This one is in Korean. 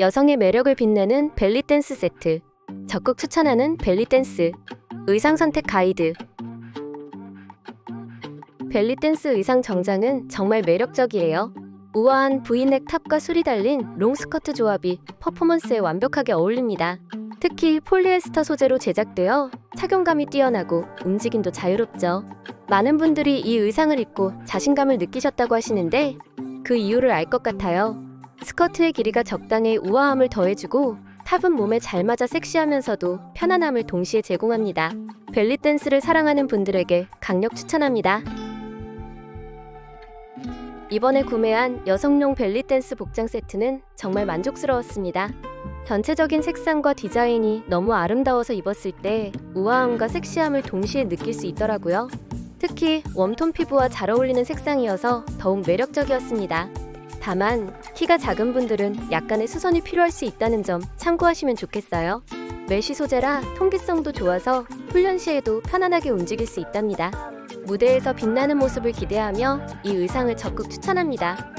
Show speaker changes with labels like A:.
A: 여성의 매력을 빛내는 벨리 댄스 세트. 적극 추천하는 벨리 댄스. 의상 선택 가이드. 벨리 댄스 의상 정장은 정말 매력적이에요. 우아한 브이넥 탑과 술이 달린 롱스커트 조합이 퍼포먼스에 완벽하게 어울립니다. 특히 폴리에스터 소재로 제작되어 착용감이 뛰어나고 움직임도 자유롭죠. 많은 분들이 이 의상을 입고 자신감을 느끼셨다고 하시는데 그 이유를 알 것 같아요. 스커트의 길이가 적당히 우아함을 더해주고 탑은 몸에 잘 맞아 섹시하면서도 편안함을 동시에 제공합니다. 벨리 댄스를 사랑하는 분들에게 강력 추천합니다. 이번에 구매한 여성용 벨리 댄스 복장 세트는 정말 만족스러웠습니다. 전체적인 색상과 디자인이 너무 아름다워서 입었을 때 우아함과 섹시함을 동시에 느낄 수 있더라고요. 특히 웜톤 피부와 잘 어울리는 색상이어서 더욱 매력적이었습니다. 다만 키가 작은 분들은 약간의 수선이 필요할 수 있다는 점 참고하시면 좋겠어요. 메쉬 소재라 통기성도 좋아서 훈련 시에도 편안하게 움직일 수 있답니다. 무대에서 빛나는 모습을 기대하며 이 의상을 적극 추천합니다.